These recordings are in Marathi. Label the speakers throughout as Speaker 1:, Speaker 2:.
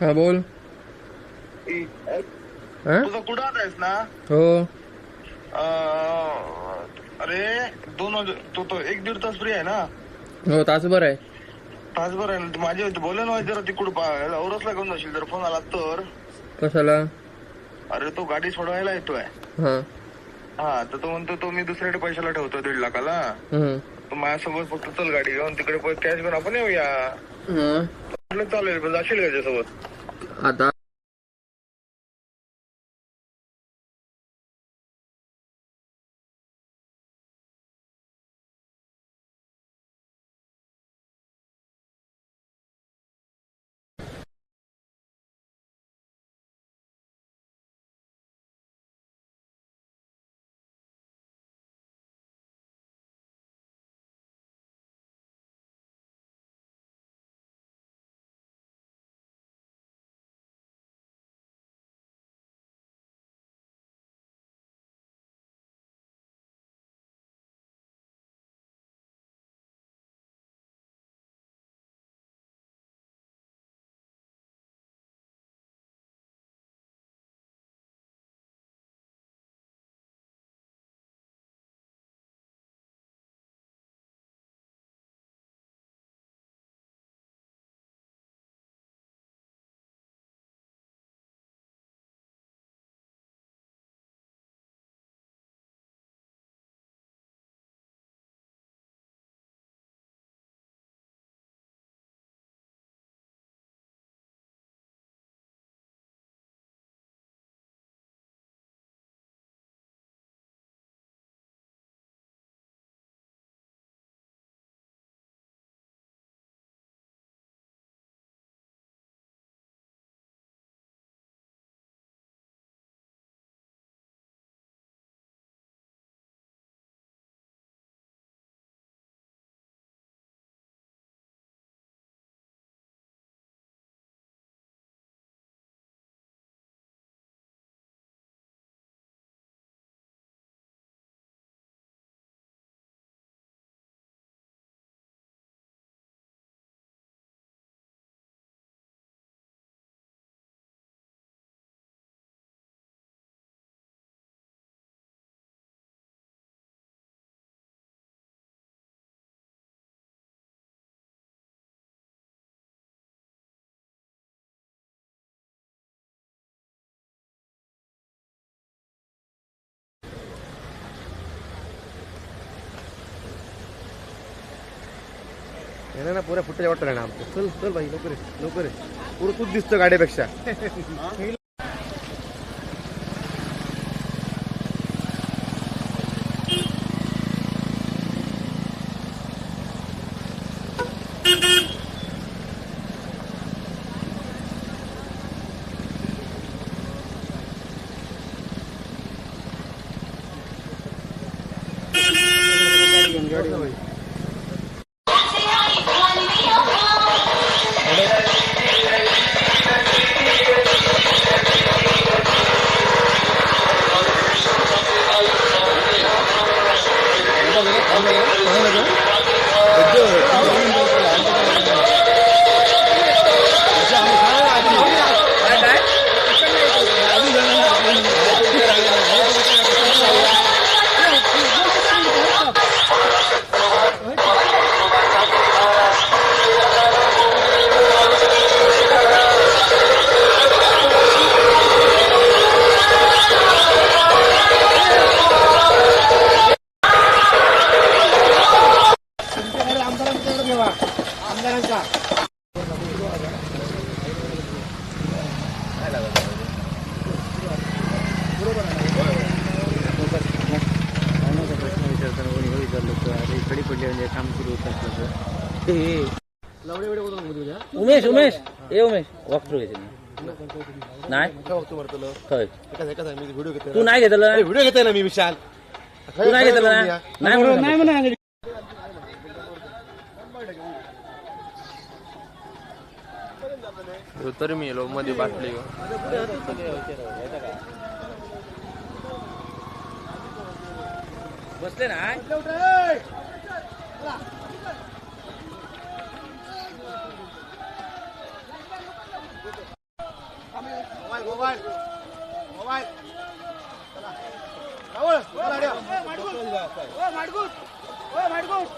Speaker 1: हा बोल हा?
Speaker 2: तुझा कुठं आहेस ना?
Speaker 1: हो.
Speaker 2: अं, अरे दोन वाजे- तो तो एक दीड तास फ्री आहे ना?
Speaker 1: हो तासभर आहे.
Speaker 2: तासभर आहे ना? तू माझे बोले ना जरा तिकडं पा- औरसला घेऊन जाशील जर फोन आला तर.
Speaker 1: कशाला?
Speaker 2: अरे तो गाडी सोडवायला येतोय.
Speaker 1: हा.
Speaker 2: हा तर तो म्हणतो तो मी दुसऱ्याकडे पैशाला ठेवतो दीड लाखाला.
Speaker 1: हम्म.
Speaker 2: तो माझ्यासोबत फक्त चल गाडी घेऊन. तिकडे कॅश घेऊन आपण येऊया.
Speaker 1: हा.
Speaker 2: म्हटलं चालेल पण जाशील का त्याच्यासोबत
Speaker 1: आता
Speaker 3: येणार ना पुऱ्या फुटेज वाटतं ना आमचं. चल चल भाई लवकर लवकर ये. पुरं तूच दिसतं गाडीपेक्षा
Speaker 4: उमेश वॉक थ्रू नाही? खय
Speaker 3: व्हिडिओ घेते
Speaker 4: तू नाही घेतलं?
Speaker 3: व्हिडिओ घेते ना मी विशाल.
Speaker 4: तू नाही घेतलं ना? नाही म्हणून नाही म्हणून
Speaker 1: तरी मी येलो मध्ये बाटली
Speaker 4: बसले ना
Speaker 5: माडगूट ओ
Speaker 6: माडगूट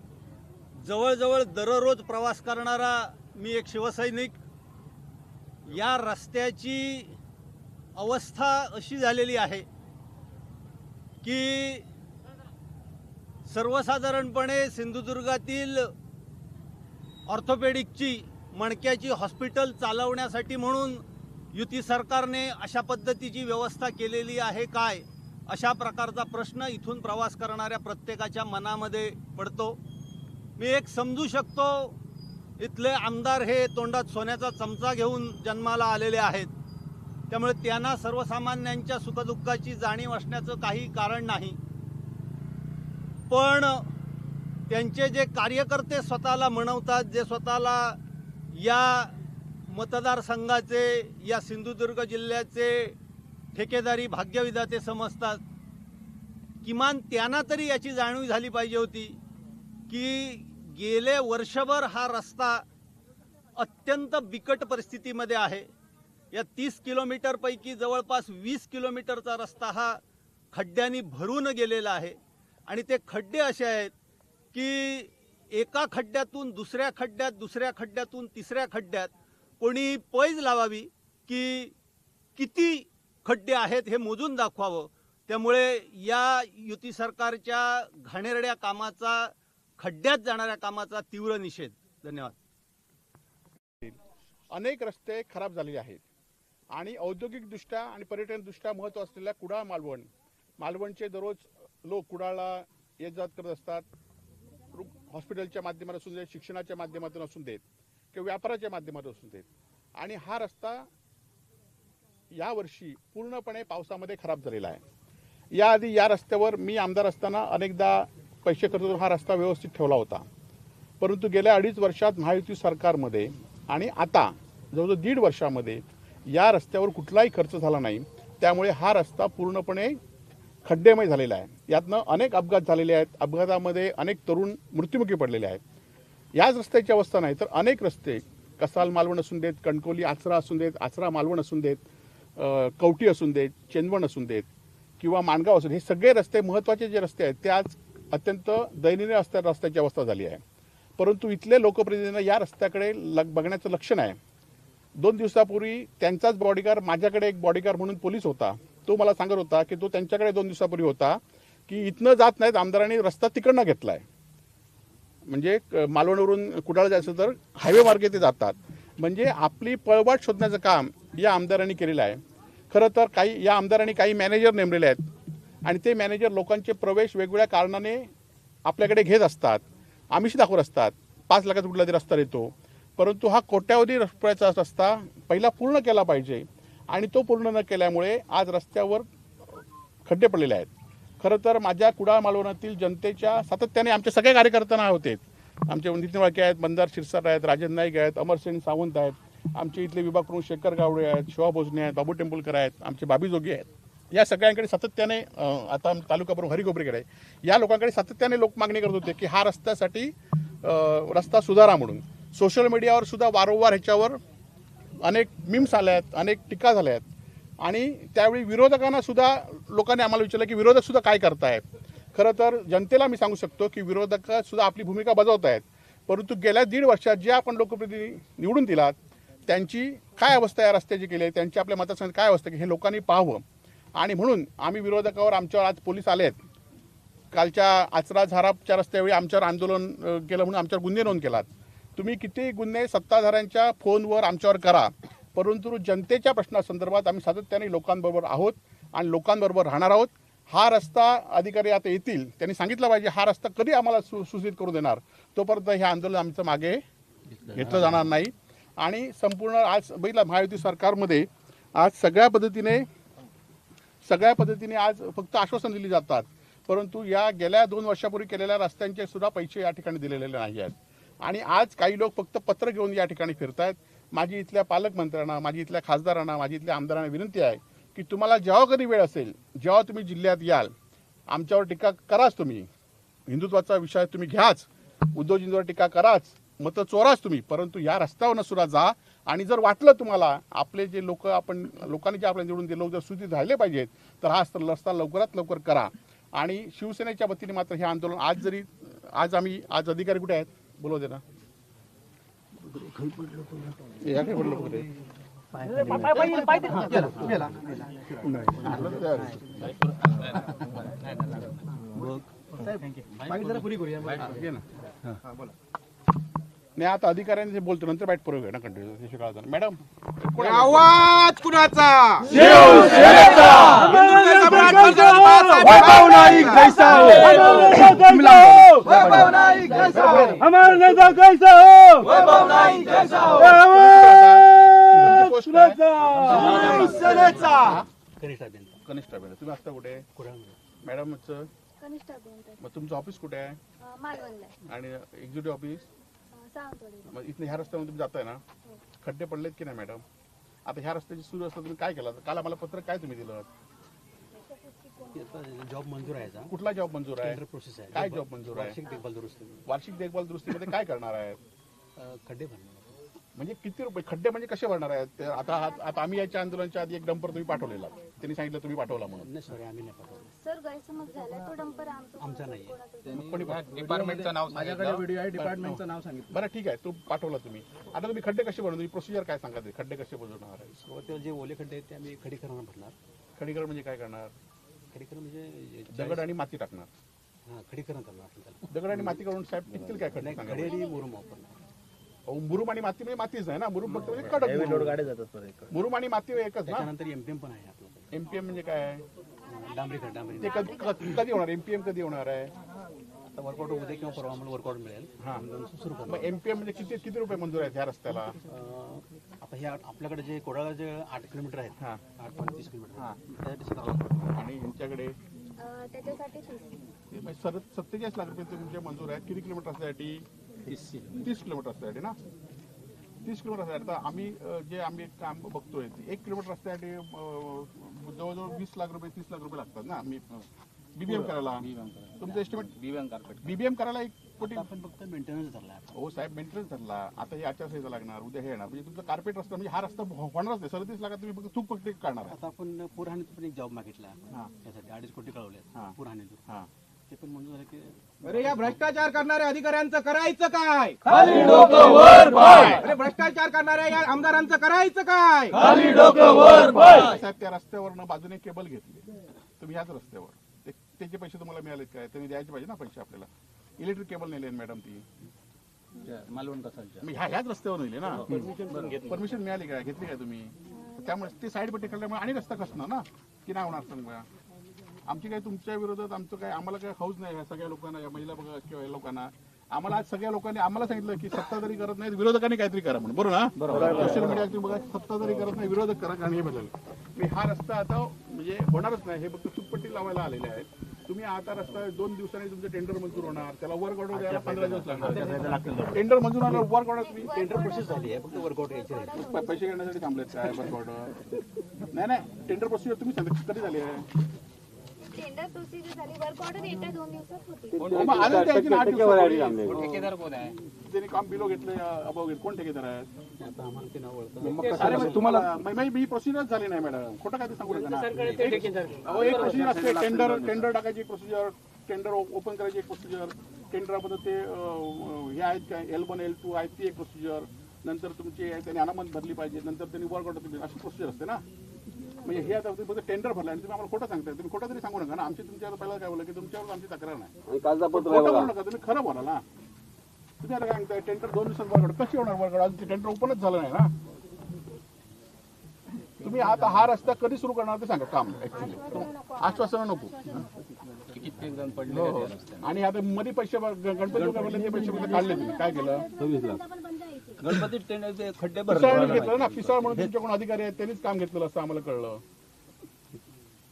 Speaker 6: जवळजवळ दररोज प्रवास करणारा मी एक शिवसैनिक. या रस्त्याची अवस्था अशी झालेली आहे की सर्वसाधारणपणे सिंधुदुर्गातील ऑर्थोपेडिकची मणक्याची हॉस्पिटल चालवण्यासाठी म्हणून युती सरकारने अशा पद्धतीची व्यवस्था केलेली आहे काय? अशा प्रकारचा प्रश्न इथून प्रवास करणाऱ्या प्रत्येकाच्या मनामध्ये पडतो. मी एक समजू शकतो इथले आमदार हे तोंडात सोन्याचा चमचा घेऊन जन्माला आलेले आहेत. त्यामुळे त्यांना सर्वसामान्यांच्या सुखदुःखाची जाणीव असण्याचं काही कारण नाही. पण त्यांचे जे कार्यकर्ते स्वतःला म्हणवतात जे स्वतःला या मतदारसंघाचे या सिंधुदुर्ग जिल्ह्याचे ठेकेदारी भाग्यविधाते समजतात. किमान त्यांना तरी याची जाणीव झाली पाहिजे होती की गेले वर्षभर हा रस्ता अत्यंत बिकट परिस्थितीमध्ये आहे. या तीस किलोमीटरपैकी जवळपास वीस किलोमीटरचा रस्ता हा खड्ड्यांनी भरून गेलेला आहे. आणि ते खड्डे असे आहेत की एका खड्ड्यातून दुसऱ्या खड्ड्यात दुसऱ्या खड्ड्यातून तिसऱ्या खड्ड्यात कोणी पैज लावावी की किती खड्डे आहेत हे मोजून दाखवावं. त्यामुळे या युती सरकारच्या घाणेरड्या कामाचा खड्ड्यात जाणाऱ्या कामाचा तीव्र निषेध. धन्यवाद.
Speaker 7: अनेक रस्ते खराब झालेले आहेत आणि औद्योगिकदृष्ट्या आणि पर्यटनदृष्ट्या महत्त्व असलेल्या कुडाळ मालवण मालवणचे दररोज लोक कुडाळला येत जात करत असतात. रु- हॉस्पिटलच्या माध्यमातून असून देत शिक्षणाच्या माध्यमातून असून देत किंवा व्यापाराच्या माध्यमातून असून देत. आणि हा रस्ता यावर्षी पूर्णपणे पावसामध्ये खराब झालेला आहे. याआधी या रस्त्यावर मी आमदार असताना अनेकदा पैसे खर्च करून हा रस्ता व्यवस्थित ठेवला होता. परंतु गेल्या अडीच वर्षात महायुती सरकारमध्ये आणि आता जवळजवळ दीड वर्षामध्ये या रस्त्यावर कुठलाही खर्च झाला नाही. त्यामुळे हा रस्ता पूर्णपणे खड्डेमय झालेला आहे. यातनं अनेक अपघात झालेले आहेत. अपघातामध्ये अनेक तरुण मृत्युमुखी पडलेले आहेत. याच रस्त्याची अवस्था नाही तर अनेक रस्ते कसाल मालवण असून देत कणकोली आचरा असून देत आचरा मालवण असून देत कवटी असून देत चेंदवण असून देत किंवा माणगाव असून हे सगळे रस्ते महत्त्वाचे जे रस्ते आहेत ते आज अत्यंत दयनीय असत्या रस्त्याची अवस्था झाली आहे. परंतु इथले लोकप्रतिनिधींना या रस्त्याकडे लग बघण्याचं लक्ष नाही दोन दिवसापूर्वी त्यांचाच बॉडीगार्ड माझ्याकडे एक बॉडीगार्ड म्हणून पोलीस होता. तो मला सांगत होता की तो त्यांच्याकडे दोन दिवसापूर्वी होता की इथनं जात नाहीत आमदारांनी रस्ता तिकडनं आहे म्हणजे मालवणवरून कुडाळ जायचं तर हायवे मार्गे ते जातात. म्हणजे आपली पळवाट शोधण्याचं काम या आमदारांनी केलेलं आहे. खरं तर काही या आमदारांनी काही मॅनेजर नेमलेले आहेत. आणि ते मॅनेजर लोकांचे प्रवेश वेगवेगळ्या कारणाने आपल्याकडे घेत असतात. आमिष दाखवत असतात. पाच लाखाचा कुठला तरी रस्ता देतो. परंतु हा कोट्यावधी रुपयाचा रस्ता पहिला पूर्ण केला पाहिजे आणि तो पूर्ण न केल्यामुळे आज रस्त्यावर खड्डे पडलेले आहेत. खरं तर माझ्या कुडाळ मालवणातील जनतेच्या सातत्याने आमच्या सगळ्या कार्यकर्त्यांना होते आमचे नितीन वाळके आहेत मंदार शिरसाट आहेत राजन नाईक आहेत अमरसेन सावंत आहेत. आमचे इथले विभाग प्रमुख शेखर गावडे आहेत शिवा भोजने आहेत बाबू टेंबुलकर आहेत. आमचे बाबी जोगी आहेत. या सगळ्यांकडे सातत्याने आता तालुका प्रमुख हरिगोबरीकडे आहे. या लोकांकडे सातत्याने लोक मागणी करत होते की हा रस्त्यासाठी रस्ता सुधारा म्हणून. सोशल मीडियावर सुद्धा वारंवार ह्याच्यावर अनेक मिम्स आल्या आहेत अनेक टीका झाल्या आहेत. आणि त्यावेळी विरोधकांना सुद्धा लोकांनी आम्हाला विचारलं की विरोधक सुद्धा काय करतायत? खरं तर जनतेला मी सांगू शकतो की विरोधक सुद्धा आपली भूमिका बजावत आहेत परंतु गेल्या दीड वर्षात जे आपण लोकप्रतिनिधी निवडून दिलात त्यांची काय अवस्था या रस्त्याची केली आहे? त्यांची आपल्या मतदारसंघात काय अवस्था की हे लोकांनी पाहावं. आणि म्हणून आम्ही विरोधकावर आमच्यावर आज पोलीस आले आहेत. कालच्या आचरा झारापच्या रस्त्यावेळी आमच्यावर आंदोलन केलं म्हणून आमच्यावर गुन्हे नोंद केलात. तुम्ही किती गुन्हे सत्ताधाऱ्यांच्या फोनवर आमच्यावर करा परंतु जनतेच्या प्रश्नासंदर्भात आम्ही सातत्याने लोकांबरोबर आहोत आणि लोकांबरोबर राहणार आहोत. हा रस्ता अधिकारी आता येतील त्यांनी सांगितलं पाहिजे हा रस्ता कधी आम्हाला सु सूचित करू देणार? तोपर्यंत हे आंदोलन आमचं मागे घेतलं जाणार नाही. आणि संपूर्ण आज बघितलं महायुती सरकारमध्ये आज सगळ्या पद्धतीने सगळ्या पद्धतीने आज फक्त आश्वासन दिली जातात. परंतु या गेल्या दोन वर्षापूर्वी केलेल्या रस्त्यांचे सुद्धा पैसे या ठिकाणी दिलेले नाही आहेत. आणि आज काही लोक फक्त पत्र घेऊन या ठिकाणी फिरतायत. माझी इथल्या पालकमंत्र्यांना माझी इथल्या खासदारांना माझी इथल्या आमदारांना विनंती आहे की तुम्हाला जेव्हा कधी वेळ असेल जेव्हा तुम्ही जिल्ह्यात याल आमच्यावर टीका कराच तुम्ही. हिंदुत्वाचा विषय तुम्ही घ्याच. उद्योजिंदवर टीका कराच. मतं चोराच तुम्ही. परंतु या रस्त्यावरनं सुद्धा जा. आणि जर वाटलं तुम्हाला आपले जे लोक आपण लोकांनी जे आपल्याला निवडून दिले लोक जर सुधीत राहिले पाहिजेत तर हा रस्ता लवकरात लवकर करा आणि शिवसेनेच्या वतीने मात्र हे आंदोलन आज जरी आज आम्ही आज अधिकारी कुठे आहेत बोलव दे ना. हा, बोला. नाही आता अधिकाऱ्यांनी जे बोलतो नंतर बॅट पुरव ना कंटिन्यू काळात मॅडम?
Speaker 5: आवाज कुणाचा?
Speaker 7: तुमची पोस्ट काय? कनिष्ठ अभियंता तुम्ही असता कुठे? मॅडमचं
Speaker 8: कनिष्ठ अभियंता
Speaker 7: मग तुमचं ऑफिस कुठे आहे. आणि एक्झिक्युटिव्ह ऑफिस मग इथनं ह्या रस्त्यावरून तुम्ही जाताय ना? खड्डे पडलेत की नाही मॅडम आता ह्या रस्त्याची सुरू असता तुम्ही काय केलं? काल आम्हाला पत्र काय तुम्ही दिलं?
Speaker 9: जॉब मंजूर आहे.
Speaker 7: कुठला जॉब मंजूर आहे?
Speaker 9: प्रोसेस आहे.
Speaker 7: काय जॉब मंजूर आहे?
Speaker 9: वार्षिक देखभाल दुरुस्ती.
Speaker 7: वार्षिक देखभाल दुरुस्तीमध्ये काय करणार आहेत
Speaker 9: अ, खड्डे भरणे
Speaker 7: म्हणजे किती रुपये खड्डे म्हणजे कसे भरणार आहेत? आता आता आम्ही याच्या आंदोलनाच्या आधी एक डंपर तुम्ही पाठवलेला. त्यांनी सांगितलं तुम्ही पाठवला म्हणून.
Speaker 9: नाही सॉरी आम्ही नाही पाठवलं.
Speaker 8: सर गैरसमज झाला तो डंपर आमचा
Speaker 9: आमचा नाहीये.
Speaker 8: कोणाचा
Speaker 7: कोणी पाठवलं?
Speaker 1: डिपार्टमेंटचं नाव
Speaker 3: माझ्याकडे व्हिडिओ आहे डिपार्टमेंटचं नाव सांगितलं.
Speaker 7: बरं ठीक आहे. तो पाठवला तुम्ही. आता तुम्ही खड्डे कसे बनवणार तुम्ही प्रोसिजर काय सांगा ते खड्डे कसे बनवणार आहे?
Speaker 9: सुरुवातीला जे ओले खड्डे आहेत ते आम्ही खडीकरण भरणार.
Speaker 7: खडीकरण म्हणजे काय करणार?
Speaker 9: खडीकरण म्हणजे
Speaker 7: दगड आणि माती टाकणार.
Speaker 9: हा खडीकरण करणार आपण त्याला.
Speaker 7: दगड आणि माती करून साहेब टिकतील काय खड्डे
Speaker 9: नाही
Speaker 7: सांगा
Speaker 9: खडे आणि मुरुम वापरणार.
Speaker 7: मुरुम आणि माती म्हणजे मातीच आहे ना मुरुम फक्त म्हणजे कडक मुरुम.
Speaker 3: गाडी जातात
Speaker 7: मुरुम आणि माती एकच ना?
Speaker 9: एमपीएम पण आहे आपल्याकडे
Speaker 7: एमपीएम म्हणजे काय?
Speaker 9: डांबरी खड डांबरी
Speaker 7: ते कधी कधी- कधी होणार? एमपीएम कधी होणार आहे?
Speaker 9: आता वर्कआउट उद्या किंवा परवा आम्हाला वर्कआउट मिळेल.
Speaker 7: हा.
Speaker 9: सुरू
Speaker 7: मग एमपीएम म्हणजे किती किती रुपये मंजूर आहेत ह्या रस्त्याला?
Speaker 9: अ, आता हे आपल्याकडे जे कोडाळा जे आठ किलोमीटर आहेत
Speaker 7: हा.
Speaker 9: आठ पॉईंट तीस किलोमीटर.
Speaker 7: हा.
Speaker 9: त्यासाठी सतरा लाख.
Speaker 7: आणि यांच्याकडे?
Speaker 8: अं, त्याच्यासाठी तीस.
Speaker 7: म्हणजे सर सत्तेचाळीस लाख रुपये तुमचे मंजूर आहेत. किती किलोमीटर असण्यासाठी तीस किलोमीटर असण्यासाठी ना? तीस किलोमीटर असण्यासाठी तर आम्ही जे आम्ही काम बघतोय ते एक किलोमीटर असण्यासाठी अ, जवळजवळ वीस लाख रुपये तीस लाख रुपये लागतात ना आम्ही बीबीएम करायला. तुमचं एस्टिमेट बीबीएम बीबीएम करायला एक कोटी
Speaker 9: आता आपण फक्त मेंटेनन्स धरला
Speaker 7: हो साहेब मेंटेनन्स धरला. आता हे आचारसंहिता लागणार उद्या हे येणार. म्हणजे तुमचं कार्पेट रस्ता म्हणजे हा रस्ता हो- होणारच नाही. सदतीस लाखात तुम्ही फक्त चूक फक्त काढणार
Speaker 9: आता आपण पुरहाणीतून पण एक जॉब मागितला
Speaker 7: हा.
Speaker 9: त्यासाठी अडीच कोटी कळवले
Speaker 7: हा.
Speaker 9: पुरहाणीतून.
Speaker 7: हा.
Speaker 9: ते पण मंजूर झालं की
Speaker 5: अरे या भ्रष्टाचार करणाऱ्या अधिकाऱ्यांचं करायचं काय? अरे भ्रष्टाचार करणाऱ्या या आमदारांचं करायचं काय?
Speaker 7: साहेब त्या रस्त्यावरनं बाजूने केबल घेतली. तुम्ही ह्याच रस्त्यावर. ते- त्याचे पैसे तुम्हाला मिळालेत काय? तुम्ही द्यायचे पाहिजे ना पैसे आपल्याला. इलेक्ट्रिक केबल नेले मॅडम ती.
Speaker 9: मालवण
Speaker 7: मी ह्या ह्याच रस्त्यावर नेले ना. परमिशन मिळाली काय? घेतली काय तुम्ही? त्यामुळे ते साईड पट्टी काढल्यामुळे आणि रस्ता कसणार ना? की नाही होणार सांगा आमची काही तुमच्या विरोधात आमचं काय आम्हाला काय हौस नाही सगळ्या लोकांना या महिला बघा किंवा या लोकांना. आम्हाला आज सगळ्या लोकांनी आम्हाला सांगितलं की सत्ताधारी करत नाही विरोधकांनी काहीतरी करा म्हणून. बरोबर ना? सोशल मीडिया बघा सत्ताधारी करत नाही विरोधक करा कारण हे बदल मी हा रस्ता आता म्हणजे होणारच नाही हे फक्त चुकपट्टी लावायला आलेले आहेत. तुम्ही आता रस्ता दोन दिवसांनी तुमचं टेंडर मंजूर होणार त्याला वर्क ऑर्डर द्यायला पंधरा दिवस लागणार. टेंडर मंजूर होणार वर्क ऑर्डर तुम्ही
Speaker 9: टेंडर प्रोसेस झाली आहे फक्त राहिली.
Speaker 7: प- पैसे घेण्यासाठी थांबलेत काय वर्क ऑर्डर नाही नाही टेंडर प्रोसिजर तुम्ही कधी झाली आहे?
Speaker 8: टेंडर प्रोसिजर झाली वर्क ऑर्डर येत्या दोन दिवसात होती.
Speaker 7: हो, मग आलं त्याची ना आठ दिवसापूर्वी. त्यांनी काम बिलो घेतले अभाव घेतले कोण ठेकेदार अरे मग तुम्हाला म- म- मी प्रोसिजर झाली नाही मॅडम खोटं काय ते सांगू नका. ना अहो एक प्रोसिजर असते. टेंडर टेंडर टाकायची प्रोसिजर टेंडर ओपन करायची एक प्रोसिजर टेंडरमध्ये ते अं, हे आहेत काय एल वन एल टू आहेत ती एक प्रोसिजर नंतर तुमची त्यांनी अनामत भरली पाहिजे. नंतर त्यांनी वर्क ऑर्डर दिली. अशी प्रोसिजर असते ना? म्हणजे हे आता तुम्ही फक्त टेंडर भरलं आणि तुम्ही आम्हाला खोटं सांगताय. तुम्ही खोटं तरी सांगू नका ना. आमची तुमच्यावर पहिला काय बोललं की तुमच्यावर आमची तक्रार नाही. खोटं बोलू नका. तुम्ही खरं बोला ना. तुम्ही आता काय सांगताय? टेंडर दोन दिवसात वर्क ऑर्डर कशी होणार वर्क ऑर्डर अजून टेंडर ओपनच झालं नाही ना. तुम्ही आता हा रस्ता कधी सुरू करणार ते सांगा काम ऍक्च्युली आश्वासन नको. हो, हो. आणि आता मध्ये पैसे ब- गणपती ते पैसे मध्ये काढले तुम्ही काय केलं?
Speaker 9: गणपती टेंडर ते खड्डे
Speaker 7: पिसाळ घेतलं ना पिसाळ म्हणून तुमच्याकडून अधिकारी आहेत त्यांनीच काम घेतलेलं असं आम्हाला कळलं.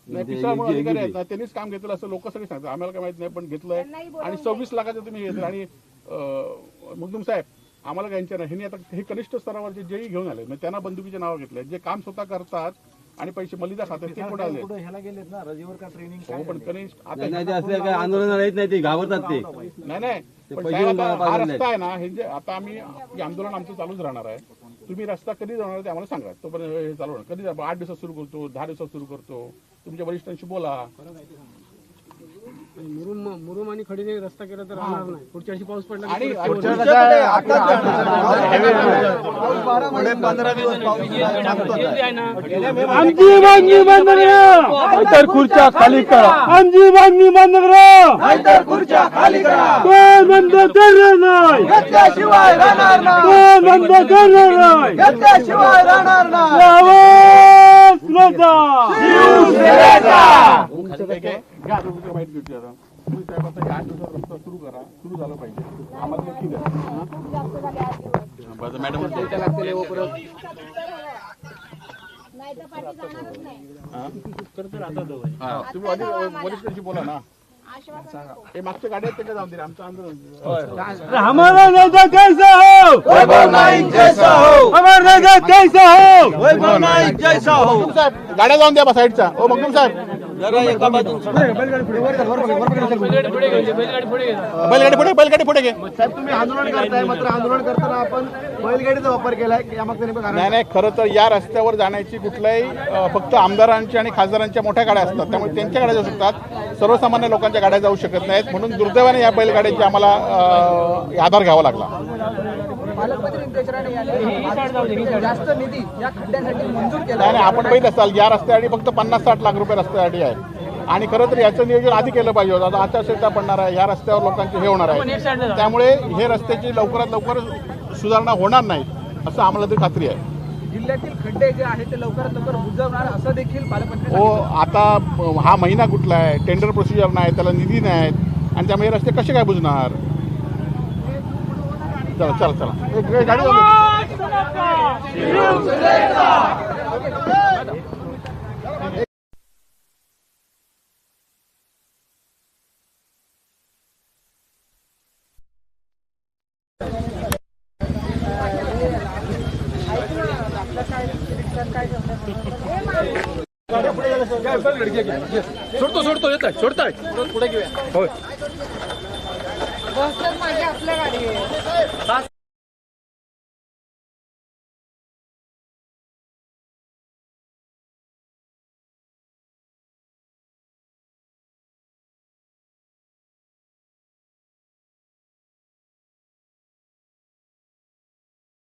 Speaker 7: नाही पिसाळ म्हणून अधिकारी आहेत ना त्यांनीच काम घेतलं असं लोक सगळे सांगतात आम्हाला काय माहीत नाही पण घेतलंय. आणि सव्वीस लाखाचं तुम्ही घेतलं. आणि अं, मुगदुम साहेब आम्हाला काय यांच्या नाही. ह्यांनी आता हे कनिष्ठ स्तरावरचे जेही घेऊन आले. म्हणजे त्यांना बंदुकीचे नाव घेतले. जे काम स्वतः करतात आणि पैसे मलिदा खातात ते कुठे आले
Speaker 9: ह्याला गेलेत ना रजेवर का ट्रेनिंग
Speaker 7: हो पण कनिष्ठ आता
Speaker 3: काय आंदोलन राहत नाही ते घाबरतात ते.
Speaker 7: नाही नाही. पण आता हा रस्ता आहे ना हे जे आता आम्ही हे आंदोलन आमचं चालूच राहणार आहे. तुम्ही रस्ता कधी जाणार ते आम्हाला सांगा. तोपर्यंत हे चालू राहणार कधी जा- आठ दिवसात सुरू करतो दहा दिवसात सुरू करतो. तुमच्या वरिष्ठांशी बोला.
Speaker 5: मुरुम मुरुम आणि खडीने रस्ता केला तर राहणार नाही. पुढच्या वर्षी पाऊस पडला
Speaker 7: आणि
Speaker 5: आमची मागणी बंद नाहीतर खुर्च्या खाली करा. आमची मागणी बंद करा. नाहीतर खुर्च्या खाली करा. कोण बंद करणार नाही. घेतल्याशिवाय राहणार नाही. कोण बंद करणार नाही. घेतल्याशिवाय राहणार नाही. आवाज नव्हता
Speaker 7: घ्या तुमच्या माहिती घेतली आता. तुम्ही साहेब आता हे आठ दिवसात रस्ता सुरू करा. सुरू झालं पाहिजे. आम्हाला ते ठीक आहे
Speaker 8: खूप जास्त झाले आठ दिवस
Speaker 7: बरं, मॅडम
Speaker 8: नाही तर पाठी जाणारच नाही.
Speaker 7: हा, तुम्ही आधी वरिष्ठांशी बोला ना.
Speaker 8: आश्वासन नको.
Speaker 7: हे मागच्या गाड्या आहेत ते जाऊन दिले आमचं आंदोलन
Speaker 5: हमारा नेता कैसा हो? हो. हमारा कैसा हो? हो.
Speaker 7: साहेब गाड्या जाऊन द्या बा साईडच्या. ओ मगदूम साहेब. बैलगाडी पुढे बैलगाडी पुढे घे.
Speaker 3: साहेब तुम्ही आंदोलन करताय मात्र आंदोलन करताना आपण बैलगाडीचा वापर केलाय
Speaker 7: नाही नाही खरं तर या रस्त्यावर जाण्याची कुठल्याही फक्त आमदारांची आणि खासदारांच्या मोठ्या गाड्या असतात. त्यामुळे त्यांच्या गाड्या जाऊ शकतात. सर्वसामान्य लोकांच्या गाड्या जाऊ शकत नाहीत. म्हणून दुर्दैवाने या बैलगाड्यांची आम्हाला आधार घ्यावा लागला.
Speaker 3: जास्त निधी या खड्ड्यांसाठी मंजूर केला.
Speaker 7: नाही नाही आपण बघित असाल या रस्त्यासाठी फक्त पन्नास साठ लाख रुपये रस्त्यासाठी आहे आणि खरं तर याचं नियोजन आधी केलं पाहिजे होतं. आता आचारसंहिता पडणार आहे या रस्त्यावर लोकांचे हे होणार आहे. त्यामुळे हे रस्त्याची लवकरात लवकर सुधारणा होणार नाही असं आम्हाला तरी खात्री आहे.
Speaker 3: जिल्ह्यातील खड्डे जे आहेत ते लवकरात लवकर बुजवणार असं देखील पालकमंत्री
Speaker 7: हो आता हा महिना कुठला आहे? टेंडर प्रोसिजर नाही त्याला निधी नाहीत आणि त्यामुळे हे रस्ते कसे काय बुजणार? चला चला चला. एक गाडी.
Speaker 1: सोडतो सोडतो येत सोडताय. पुढे घेऊया. होय.
Speaker 8: बस तर माझी आपल्या गाडी आहे.